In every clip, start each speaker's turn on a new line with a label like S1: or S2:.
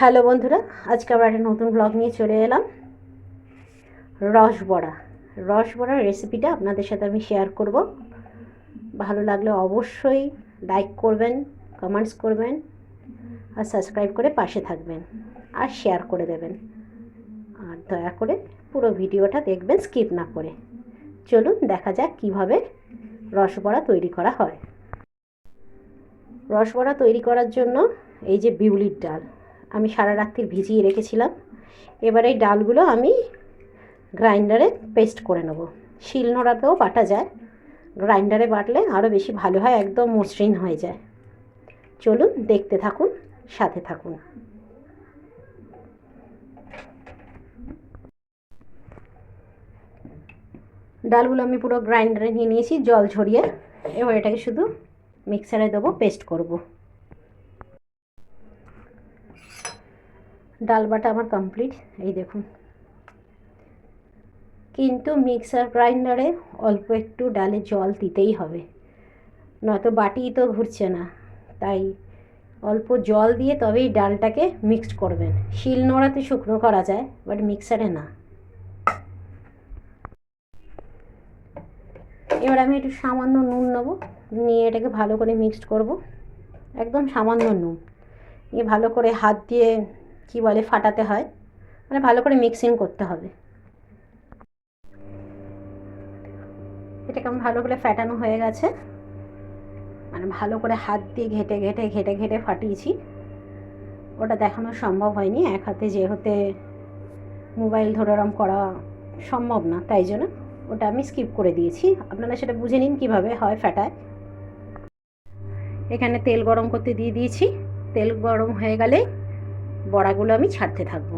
S1: Hello বন্ধুরা, আজকে আবার একটা নতুন ব্লগ নিয়ে চলে এলাম। রস বড়া রস বড়ার রেসিপিটা আপনাদের সাথে আমি শেয়ার করব। ভালো লাগলে অবশ্যই লাইক করবেন কমেন্টস করবেন, আর সাবস্ক্রাইব করে পাশে থাকবেন, আর শেয়ার করে দেবেন। আর দয়া করে পুরো ভিডিওটা দেখবেন স্কিপ না করে। চলুন দেখা যাক কীভাবে রসবড়া তৈরি করা হয়। রসবড়া তৈরি করার জন্য এই যে বিউলির ডাল আমি সারা রাত্রি ভিজিয়ে রেখেছিলাম। এবার এই ডালগুলো আমি গ্রাইন্ডারে পেস্ট করে নেব। শিলনোড়াতেও বাটা যায়। গ্রাইন্ডারে বাটলে আরও বেশি ভালো হয়, একদম মসৃণ হয়ে যায়। চলুন দেখতে থাকুন, সাথে থাকুন। ডালগুলো আমি পুরো গ্রাইন্ডারে নিয়ে নিয়েছি, জল ঝরিয়ে এবার এটাকে শুধু মিক্সারে দেবো, পেস্ট করব। ডাল বাটা আমার কমপ্লিট এই দেখুন। কিন্তু মিক্সার গ্রাইন্ডারে অল্প একটু ডালে জল দিতেই হবে। নয়তো বাটি তো ঘুরছে না। তাই অল্প জল দিয়ে তবেই ডালটাকে মিক্সড করবেন। শিল নোড়াতে শুকনো করা যায় বাট মিক্সারে না। এবার আমি একটু সামান্য নুন নেব। নিয়ে এটাকে ভালো করে মিক্সড করব। একদম সামান্য নুন। নিয়ে ভালো করে হাত দিয়ে কি বলে ফাটাতে হয় মানে ভালো করে মিক্সিং করতে হবে। এটা কেমন ভালো করে ফ্যাটানো হয়ে গেছে। মানে ভালো করে হাত দিয়ে ঘেটে ঘেটে ঘেটে ঘেটে ফাটিয়েছি। ওটা দেখানো সম্ভব হয়নি, এক হাতে যেহেতু মোবাইল ধরে ওরম করা সম্ভব না, তাই জন্য ওটা আমি স্কিপ করে দিয়েছি। আপনারা সেটা বুঝে নিন কীভাবে হয় ফ্যাটায় এখানে তেল গরম করতে দিয়ে দিয়েছি। তেল গরম হয়ে গেলে বড়াগুলো আমি ছাড়তে থাকব।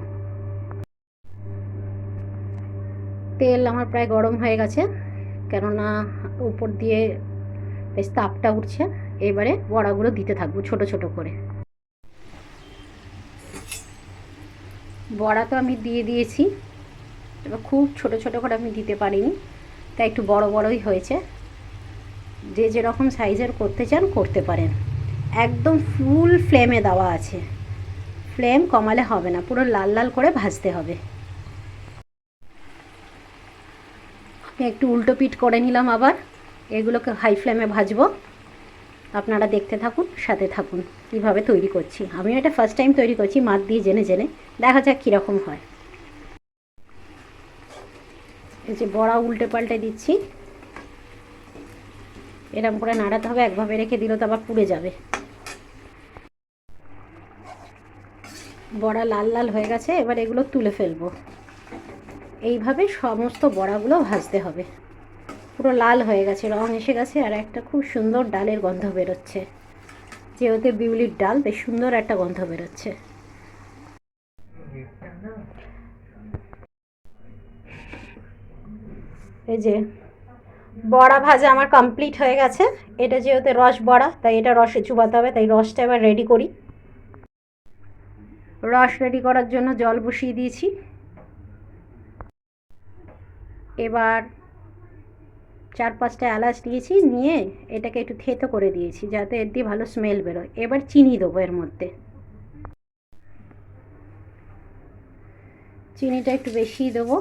S1: তেল আমার প্রায় গরম হয়ে গেছে, কেননা উপর দিয়ে বেশ তাপটা উঠছে, এবারে বড়াগুলো দিতে থাকব ছোট ছোট করে। বড়া তো আমি দিয়ে দিয়েছি, এবার খুব ছোট ছোট করে আমি দিতে পারিনি, তাই একটু বড় বড়ই হয়েছে। যে যেরকম সাইজের করতে চান, করতে পারেন। একদম ফুল ফ্লেমে দেওয়া আছে। ফ্লেম কমালে হবে না, পুরো লাল লাল করে ভাজতে হবে। আমি একটু উল্টো পিট করে নিলাম আবার, এগুলোকে হাই ফ্লেমে ভাজবো। আপনারা দেখতে থাকুন, সাথে থাকুন, কীভাবে তৈরি করছি। আমি এটা ফার্স্ট টাইম তৈরি করছি, মাত দিয়ে জেনে জেনে, দেখা যাক কীরকম হয়। এই যে বড়া উল্টে পাল্টে দিচ্ছি। এরকম করে নাড়াতে হবে, একভাবে রেখে দিলে তো আবার পুড়ে যাবে। বড়া লাল লাল হয়ে গেছে, এবার এগুলো তুলে ফেলব। এইভাবে সমস্ত বড়াগুলো ভাজতে হবে। পুরো লাল হয়ে গেছে, রং এসে গেছে, আর একটা খুব সুন্দর ডালের গন্ধ বেরোচ্ছে। যেহেতু বিউলির ডাল, বেশ সুন্দর একটা গন্ধ বেরোচ্ছে। এই যে, বড়া ভাজা আমার কমপ্লিট হয়ে গেছে। এটা যেহেতু রস বড়া, তাই এটা রসে চুবাতে হবে, তাই রসটা এবার রেডি করি। রস রেডি করার জন্য জল বসিয়ে দিয়েছি। এবার চার পাঁচটা এলাচ দিয়েছি নিয়ে এটাকে একটু থেতো করে দিয়েছি যাতে এর দিয়ে ভালো স্মেল বেরোয়। এবার চিনি দেবো এর মধ্যে। চিনিটা একটু বেশিই দেবো,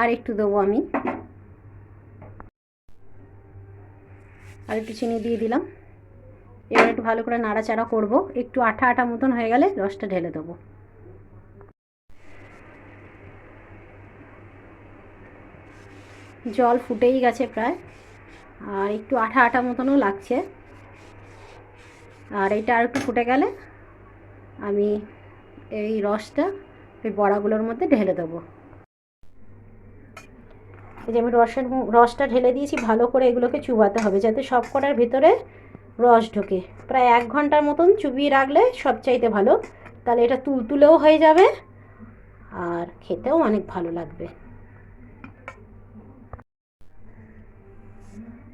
S1: আর একটু দেবো আমি। আর একটু চিনি দিয়ে দিলাম। এবার একটু ভালো করে নাড়াচাড়া করব। একটু আঠা আঠা মতন হয়ে গেলে রসটা ঢেলে দেবো। জল ফুটেই গেছে প্রায়, আর একটু আঠা আঠা মতনও লাগছে। আর এটা আর একটু ফুটে গেলে আমি এই রসটা ওই বড়াগুলোর মধ্যে ঢেলে দেবো। এই যে আমি রসের রসটা ঢেলে দিয়েছি, ভালো করে এগুলোকে চুবাতে হবে, যাতে সব কটার ভিতরে রস ঢোকে। প্রায় এক ঘণ্টার মতন চুবিয়ে রাখলে সবচাইতে ভালো। তাহলে এটা তুলতুলেও হয়ে যাবে আর খেতেও অনেক ভালো লাগবে।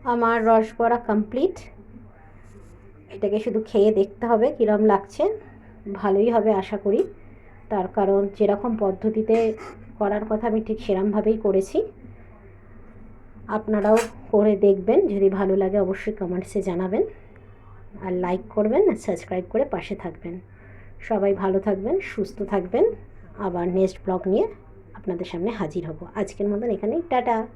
S1: আমার রস বড়া কমপ্লিট এটাকে শুধু খেয়ে দেখতে হবে কীরম লাগছে। ভালোই হবে আশা করি। তার কারণ যেরকম পদ্ধতিতে করার কথা আমি ঠিক সেরমভাবেই করেছি। আপনারাও করে দেখবেন। যদি ভালো লাগে অবশ্যই কমেন্টসে জানাবেন। আর লাইক করবেন আর সাবস্ক্রাইব করে পাশে থাকবেন। সবাই ভালো থাকবেন, সুস্থ থাকবেন। আবার নেক্সট ব্লগ নিয়ে আপনাদের সামনে হাজির হব। আজকের মতন এখানেই, টাটা!